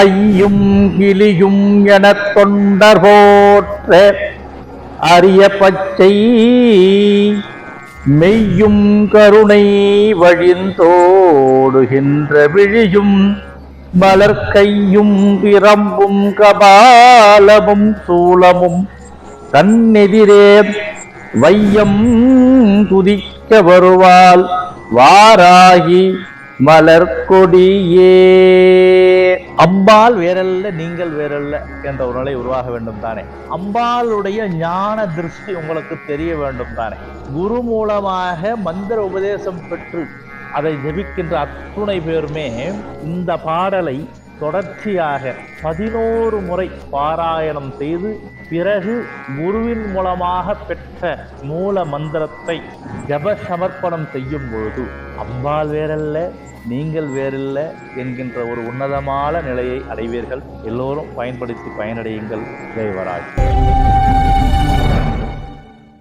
ஐயும் கிளியும் எனத் தொண்டர் போற்ற அரிய பச்சை மெய்யும் கருணை வழிந்தோடுகின்ற விழியும் மலர்கையும் பிரம்பும் கபாலமும் சூலமும் தன்னெதிரே வையம் துதிக்க வருவாள் வாராகி மலர்கொடியே அம்பாள் வேறல்ல நீங்கள் வேறல்ல என்ற ஒரு நிலை உருவாக வேண்டும் தானே. அம்பாளுடைய ஞான திருஷ்டி உங்களுக்கு தெரிய வேண்டும் தானே. குரு மூலமாக மந்திர உபதேசம் பெற்று அதை ஜெபிக்கின்ற அத்துணை பேருமே இந்த பாடலை தொடர்ச்சியாக பதினோரு முறை பாராயணம் செய்து பிறகு குருவின் மூலமாக பெற்ற மூல மந்திரத்தை ஜப சமர்ப்பணம் செய்யும் பொழுது அம்பாள் வேறல்ல நீங்கள் வேறில்ல என்கின்ற ஒரு உன்னதமான நிலையை அடைவீர்கள். எல்லோரும் பயன்படுத்தி பயனடையுங்கள் ஜெயவராஜ்